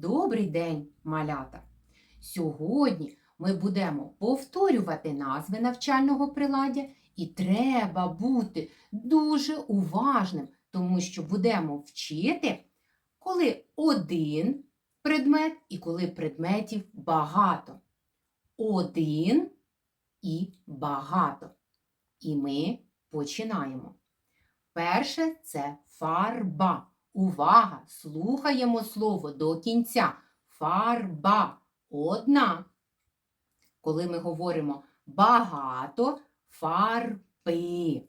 Добрий день, малята! Сьогодні ми будемо повторювати назви навчального приладдя і треба бути дуже уважним, тому що будемо вчити, коли один предмет і коли предметів багато. Один і багато. І ми починаємо. Перше це фарба. Увага! Слухаємо слово до кінця. Фарба одна. Коли ми говоримо багато фарби.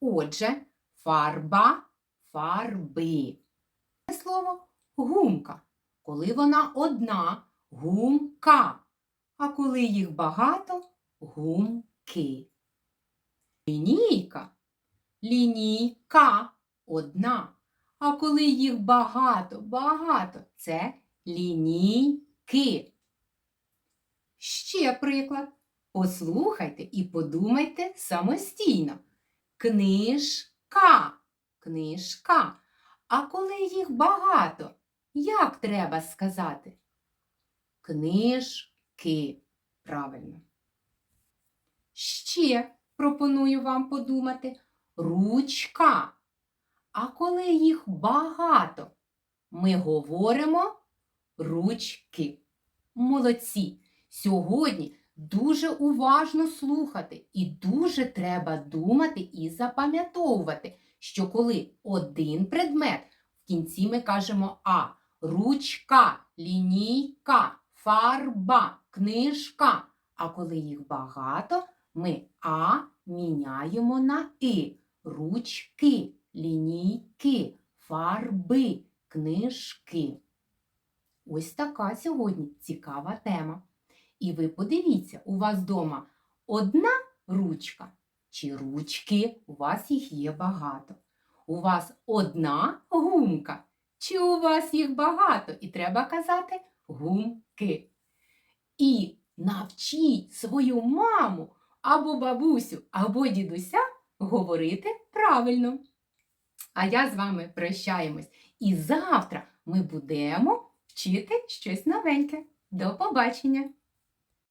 Отже, фарба фарби. Це слово гумка. Коли вона одна гумка. А коли їх багато гумки. Лінійка. Лінійка одна. А коли їх багато, багато це лінійки. Ще приклад. Послухайте і подумайте самостійно. Книжка. Книжка. А коли їх багато, як треба сказати? Книжки. Правильно. Ще пропоную вам подумати ручка. А коли їх багато, ми говоримо ручки. Молодці! Сьогодні дуже уважно слухати і дуже треба думати і запам'ятовувати, що коли один предмет, в кінці ми кажемо А, ручка, лінійка, фарба, книжка. А коли їх багато, ми А міняємо на И. Ручки, лінійки, фарби, книжки. Ось така сьогодні цікава тема. І ви подивіться, у вас вдома одна ручка чи ручки, у вас їх є багато. У вас одна гумка, чи у вас їх багато, і треба казати гумки. І навчіть свою маму або бабусю, або дідуся говорити правильно. А я з вами прощаємось. І завтра ми будемо вчити щось новеньке. До побачення!